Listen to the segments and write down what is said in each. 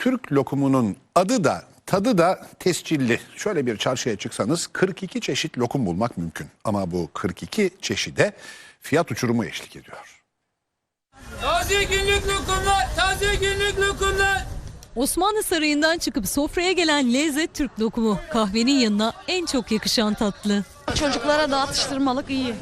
Türk lokumunun adı da tadı da tescilli. Şöyle bir çarşıya çıksanız 42 çeşit lokum bulmak mümkün. Ama bu 42 çeşide fiyat uçurumu eşlik ediyor. Taze günlük lokumlar, taze günlük lokumlar. Osmanlı Sarayı'ndan çıkıp sofraya gelen lezzet Türk lokumu. Kahvenin yanına en çok yakışan tatlı. Çocuklara da atıştırmalık iyi.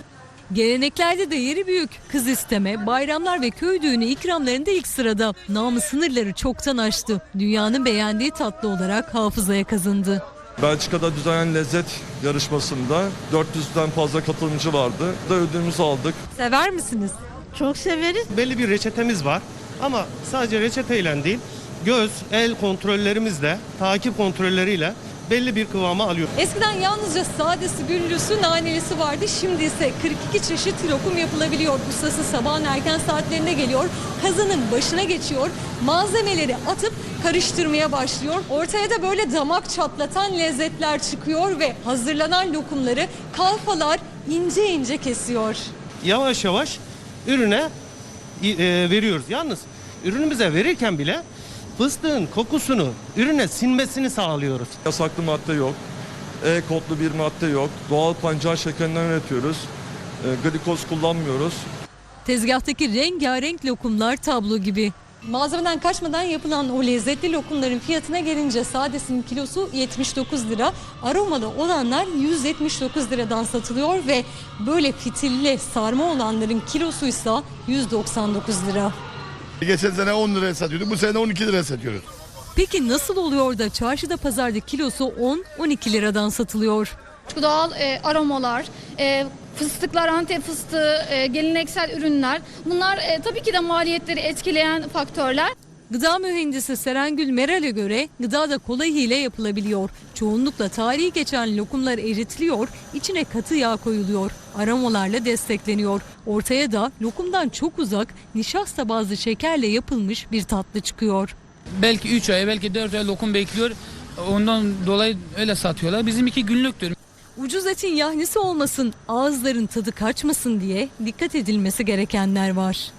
Geleneklerde de yeri büyük. Kız isteme, bayramlar ve köy düğünü ikramlarında ilk sırada. Namı sınırları çoktan aştı. Dünyanın beğendiği tatlı olarak hafızaya kazındı. Belçika'da düzenlenen lezzet yarışmasında 400'den fazla katılımcı vardı. Da ödülümüzü aldık. Sever misiniz? Çok severiz. belli bir reçetemiz var. Ama sadece reçeteyle değil, göz, el kontrollerimizle, takip kontrolleriyle belli bir kıvama alıyor. Eskiden yalnızca sadesi, güllüsü, nanelisi vardı. Şimdi ise 42 çeşit lokum yapılabiliyor. Ustası sabahın erken saatlerine geliyor. Kazanın başına geçiyor. Malzemeleri atıp karıştırmaya başlıyor. Ortaya da böyle damak çatlatan lezzetler çıkıyor ve hazırlanan lokumları kalfalar ince ince kesiyor. Yavaş yavaş ürüne e, veriyoruz. Yalnız ürünümüze verirken bile fıstığın kokusunu ürüne sinmesini sağlıyoruz. Yasaklı madde yok. E kodlu bir madde yok. Doğal pancar şekerinden üretiyoruz. E, glikoz kullanmıyoruz. Tezgahtaki rengarenk lokumlar tablo gibi. Malzemeden kaçmadan yapılan o lezzetli lokumların fiyatına gelince sadesinin kilosu 79 lira. Aromalı olanlar 179 liradan satılıyor ve böyle fitilli sarma olanların kilosuysa 199 lira. Geçen sene 10 liraya satıyorduk. Bu sene 12 liraya satıyoruz. Peki nasıl oluyor da çarşıda pazarda kilosu 10-12 liradan satılıyor? doğal e, aromalar, e, fıstıklar, antep fıstığı, e, geleneksel ürünler. Bunlar e, tabii ki de maliyetleri etkileyen faktörler. Gıda mühendisi Serengül Meral'e göre gıda da kolay hile yapılabiliyor. Çoğunlukla tarihi geçen lokumlar eritiliyor, içine katı yağ koyuluyor. Aromalarla destekleniyor. Ortaya da lokumdan çok uzak nişasta bazlı şekerle yapılmış bir tatlı çıkıyor. Belki 3 ay, belki 4 ay lokum bekliyor. Ondan dolayı öyle satıyorlar. Bizimki günlüktür. Ucuz etin yahnisi olmasın, ağızların tadı kaçmasın diye dikkat edilmesi gerekenler var.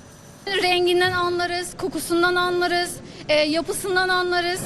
Renginden anlarız, kokusundan anlarız, e, yapısından anlarız.